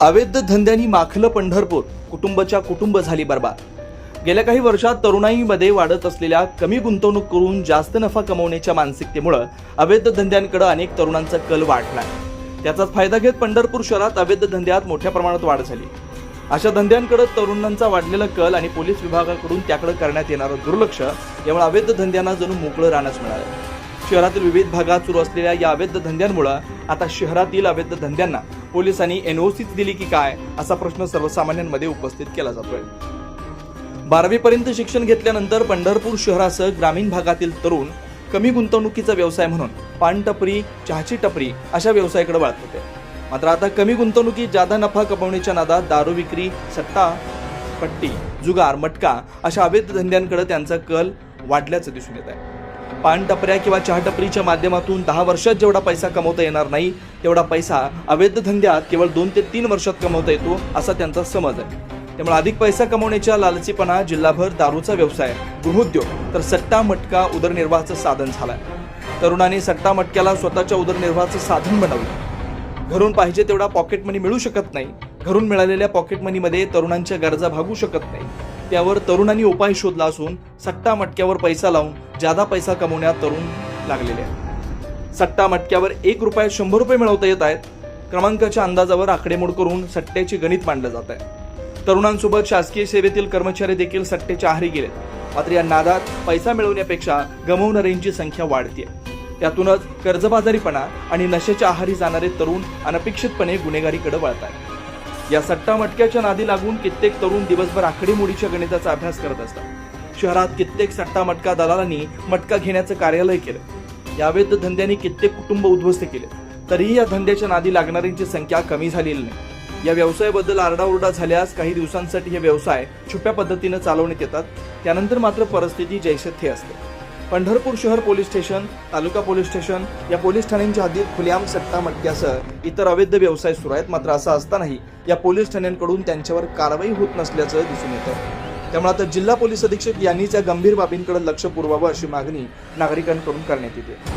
अवैध धंद्यांनी माखलं पंढरपूर. कुटुंबाच्या कुटुंब झाली बर्बाद. गेल्या काही वर्षात तरुणाईमध्ये वाढत असलेल्या कमी गुंतवणूक करून जास्त नफा कमवण्याच्या मानसिकतेमुळे अवैध धंद्यांकडे अनेक तरुणांचा कल वाढला त्याचाच फायदा घेत पंढरपूर शहरात अवैध धंद्यात मोठ्या प्रमाणात वाढ झाली. अशा धंद्यांकडे तरुणांचा वाढलेला कल आणि पोलीस विभागाकडून त्याकडे करण्यात येणारं दुर्लक्ष यामुळे अवैध धंद्यांना जणू मोकळं राहण्यास मिळालं. शहरातील विविध भागात सुरू असलेल्या या अवैध धंद्यांमुळे आता शहरातील अवैध धंद्यांना पोलिसांनी एनओसीच दिली की काय असा प्रश्न सर्वसामान्यांमध्ये उपस्थित केला जातोय. बारावी पर्यंत शिक्षण घेतल्यानंतर पंढरपूर शहरासह ग्रामीण भागातील तरुण कमी गुंतवणुकीचा व्यवसाय म्हणून पान टपरी चहाची टपरी अशा व्यवसायाकडे वळत होते. मात्र आता कमी गुंतवणुकीत जादा नफा कमवण्याच्या नादात दारू विक्री सट्टा पट्टी जुगार मटका अशा अवैध धंद्यांकडे त्यांचा कल वाढल्याचं दिसून येत आहे. पानटपऱ्या किंवा चहाटपरीच्या माध्यमातून दहा वर्षात जेवढा पैसा कमवता येणार नाही तेवढा पैसा अवैध धंद्यात केवळ दोन ते तीन वर्षात कमवता येतो असा त्यांचा समज आहे. त्यामुळे अधिक पैसा कमवण्याच्या लालचीपणा जिल्हाभर दारूचा व्यवसाय गृहोद्योग तर सट्टा मटका उदरनिर्वाहाचं साधन झालाय. तरुणाने सट्टा मटक्याला स्वतःच्या उदरनिर्वाहाचं साधन बनवलं. घरून पाहिजे तेवढा पॉकेट मनी मिळू शकत नाही. घरून मिळालेल्या पॉकेट मनीमध्ये तरुणांच्या गरजा भागू शकत नाही. त्यावर तरुणांनी उपाय शोधला असून सट्टा मटक्यावर पैसा लावून जादा पैसा कमवण्यात तरुण लागलेले आहेत. सट्टा मटक्यावर एक रुपयात शंभर रुपये मिळवता येत आहेत. क्रमांकाच्या अंदाजावर आकडेमोड करून सट्ट्याचे गणित मांडलं जात आहे. तरुणांसोबत शासकीय सेवेतील कर्मचारी देखील सट्टेच्या आहारी गेलेत. मात्र या नादात पैसा मिळवण्यापेक्षा गमवणाऱ्यांची संख्या वाढते त्यातूनच कर्जबाजारीपणा आणि नशेच्या आहारी जाणारे तरुण अनपेक्षितपणे गुन्हेगारीकडे वळतात या सट्टा मटक्याच्या नादी लागून कित्येक तरुण दिवसभर आकडेमोडीच्या गणिताचा अभ्यास करत असतात. शहरात कित्येक सट्टा मटका दलालांनी मटका घेण्याचं कार्यालय केलं. यावेळी धंद्यांनी कित्येक कुटुंब उद्ध्वस्त केले. तरीही या धंद्याच्या नादी लागणाऱ्यांची संख्या कमी झालेली नाही. या व्यवसायाबद्दल आरडाओरडा झाल्यास काही दिवसांसाठी हे व्यवसाय छुप्या पद्धतीनं चालवण्यात येतात. त्यानंतर मात्र परिस्थिती जैसे थे असते. पंढरपूर शहर पोलीस स्टेशन तालुका पोलीस स्टेशन या पोलीस ठाण्यांच्या हद्दीत खुलेआम सट्टा मटक्यासह इतर अवैध व्यवसाय सुरू आहेत. मात्र असं असतानाही या पोलीस ठाण्यांकडून त्यांच्यावर कारवाई होत नसल्याचं दिसून येतं. त्यामुळे आता जिल्हा पोलीस अधीक्षक यांनीच या गंभीर बाबींकडे लक्ष पुरवावं अशी मागणी नागरिकांकडून करण्यात येते.